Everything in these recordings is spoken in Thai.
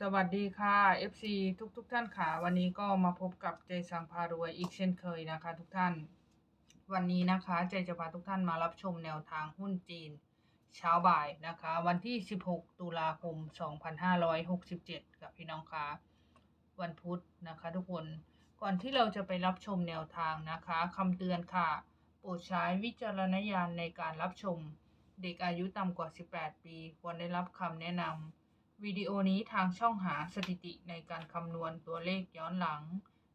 สวัสดีค่ะ FC ทุกทุกๆท่านค่ะ วันนี้ก็มาพบกับใจสังพารวยอีกเช่นเคยนะคะ ทุกท่าน วันนี้นะคะใจจะพาทุกท่านมารับชมแนวทางหุ้นจีน เช้าบ่ายนะคะ วันที่ 16 ตุลาคม 2567 กับพี่น้องค่ะวันพุธนะคะ ทุกคนก่อนที่เราจะไปรับชมแนวทางนะคะคำเตือนค่ะ โปรดใช้วิจารณญาณในการรับชม เด็กอายุต่ำกว่า 18 ปี ควรได้รับคำแนะนำ วิดีโอนี้ทางช่องหาสถิติในการคำนวณตัวเลขย้อนหลัง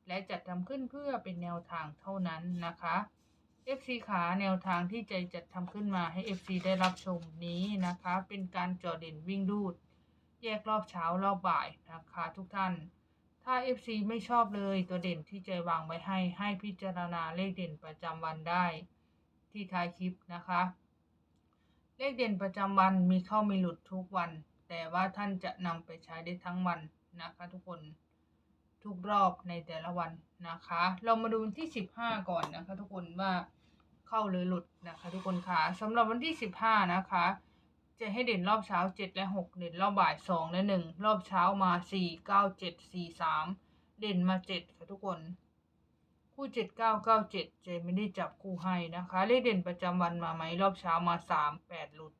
และจัดทำขึ้นเพื่อเป็นแนวทางเท่านั้นนะคะ FC ขาแนวทางที่ใจจัดทำขึ้นมาให้ FC ได้รับชมนี้นะคะ เป็นการจอเด่นวิ่งดูด แยกรอบเช้ารอบบ่ายนะคะทุกท่าน ถ้า FC ไม่ชอบเลยตัวเด่นที่ใจวางไว้ให้ให้พิจารณาเลขเด่นประจำวันได้ ที่ท้ายคลิปนะคะ เลขเด่นประจำวันมีเข้ามีหลุดทุกวัน แต่ว่าท่านจะนำไปใช้ได้ทั้งวันนะคะทุกคนทุกรอบในแต่ละวันนะคะ เรามาดูวันที่ 15 ก่อนนะคะ ทุกคนว่าเข้าหรือหลุดนะคะ ทุกคนค่ะสำหรับวันที่ 15 นะคะ จะให้เด่นรอบเช้า 7 และ 6 เด่นรอบบ่าย 2 และ 1 รอบเช้ามา 4 9 7 4 3 เด่นมา 7 ค่ะทุกคน คู่ 7 9 9 7 เจไม่ได้จับคู่ให้นะคะ เลขเด่นประจำวันมาไหมรอบเช้ามา 3 8 หลุด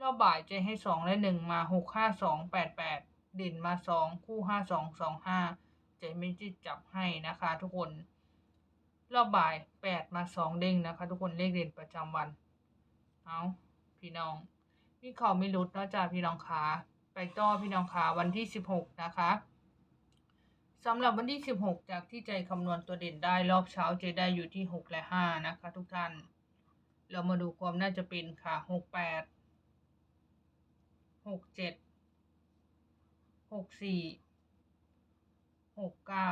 รอบบ่ายเจให้2และ1มา6 5 2 8 8เด่นมา2คู่5 2 2 5เจไม่ได้จับให้นะคะทุกคน รอบบ่าย8มา2เด้งนะคะ ทุกคนเลขเด่นประจำวัน เอาพี่น้องมีเขาไม่หลุดนอกจากพี่น้องขาไปต่อพี่น้องขาวันที่16นะคะสำหรับวันที่ 16 จากที่ใจคำนวณตัวเด่นได้รอบเช้าเจได้อยู่ที่ 6 และ 5 นะคะทุกท่าน เรามาดูความน่าจะเป็นค่ะ 68 หกเจ็ดหกสี่หกเก้า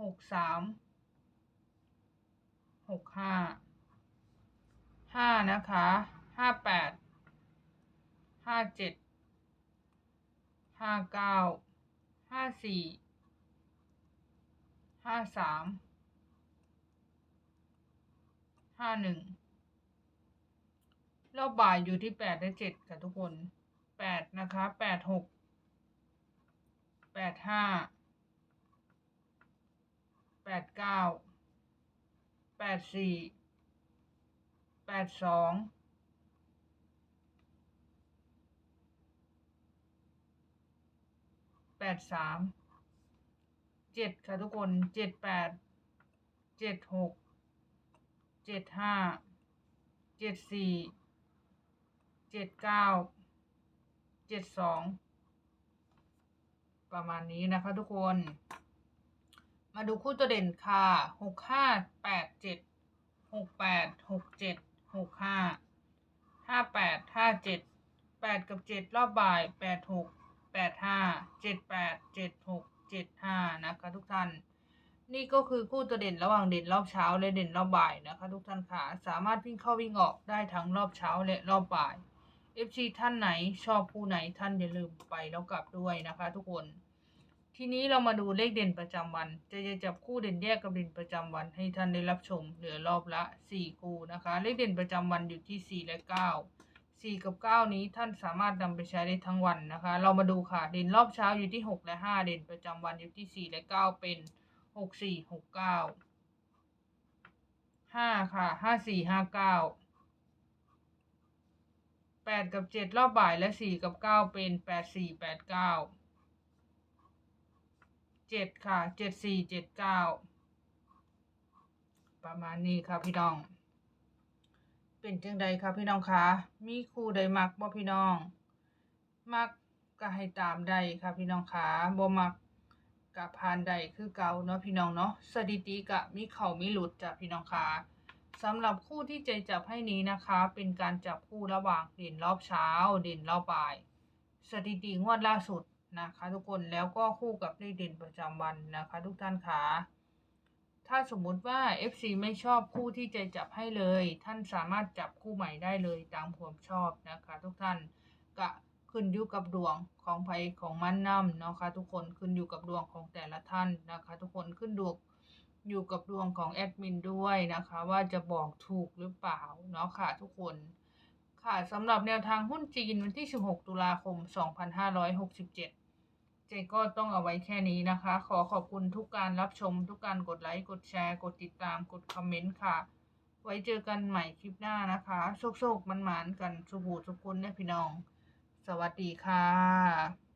หกสามหกห้าห้านะคะห้าแปดห้าเจ็ดห้าเก้าห้าสี่ห้าสามห้าหนึ่ง รอบบ่ายอยู่ที่แปดและเจ็ดค่ะทุกคนแปดนะคะแปดหกแปดห้าแปดเก้าแปดสี่แปดสองแปดสามเจ็ดค่ะทุกคนเจ็ดแปดเจ็ดหกเจ็ดห้าเจ็ดสี่ เจ็ดเก้าเจ็ดสองประมาณนี้นะคะทุกคน มาดูคู่ตัวเด่นค่ะหกห้าแปดเจ็ดหกแปดหกเจ็ดหกห้าห้าแปดห้าเจ็ดแปดกับเจ็ดรอบบ่ายแปดหกแปดห้าเจ็ดแปดเจ็ดหกเจ็ดห้านะคะทุกท่าน นี่ก็คือคู่ตัวเด่นระหว่างเด่นรอบเช้าและเด่นรอบบ่ายนะคะทุกท่านค่ะ สามารถวิ่งเข้าวิ่งออกได้ทั้งรอบเช้าและรอบบ่าย FC ท่านไหนชอบคู่ไหนท่านอย่าลืมไปแล้วกลับด้วยนะคะ ทุกคน ทีนี้เรามาดูเลขเด่นประจำวัน จะจะจับคู่เด่นแยกกับเด่นประจำวันให้ท่านได้รับชม เหลือรอบละ 4 คู่นะคะ เลขเด่นประจำวันอยู่ที่ 4 และ 9 4 กับ 9 นี้ท่านสามารถนำไปใช้ได้ทั้งวันนะคะ เรามาดูค่ะ เด่นรอบเช้าอยู่ที่ 6 และ 5 เด่นประจำวันอยู่ที่ 4 และ 9 เป็น 6 4 6 9 5 ค่ะ 5 4 5 9 8กับ7รอบบ่ายและ4กับ9เป็น8 4 8 9เก้าเจ็ดค่ะเจ็ดสี่เจ็ดเก้าประมาณนี้ค่ะพี่น้อง เป็นจังใดคะพี่น้องคะมีครูใดมักบ่พี่น้อง มักก็ให้ตามใดค่ะพี่น้องคะบ่มักกะผ่านใดคือเก่าเนาะพี่น้องเนาะสถิติกะมีเขามีหลุดจ้ะพี่น้องคะ สำหรับคู่ที่ใจจับให้นี้นะคะ เป็นการจับคู่ระหว่างเด่นรอบเช้า เด่นรอบบ่าย สถิติงวดล่าสุดนะคะ ทุกคนแล้วก็คู่กับเลขเด่นประจำวันนะคะ ทุกท่านคะถ้าสมมุติว่า FC ไม่ชอบคู่ที่ใจจับให้เลย ท่านสามารถจับคู่ใหม่ได้เลยตามความชอบนะคะ ทุกท่านก็ขึ้นอยู่กับดวงของไผของมันนำนะคะ ทุกคนขึ้นอยู่กับดวงของแต่ละท่านนะคะ ทุกคนขึ้นดวง อยู่กับดวงของแอดมินด้วยนะคะ ว่าจะบอกถูกหรือเปล่าเนาะค่ะทุกคนค่ะสำหรับแนวทางหุ้นจีนวันที่ 16 ตุลาคม 2567 เจก็ต้องเอาไว้แค่นี้นะคะ ขอขอบคุณทุกการรับชม ทุกการกดไลค์ กดแชร์ กดติดตาม กดคอมเมนต์ค่ะ ไว้เจอกันใหม่คลิปหน้านะคะ โชคๆมันๆกันสุบูสุกุลเนี่ยพี่น้อง สวัสดีค่ะ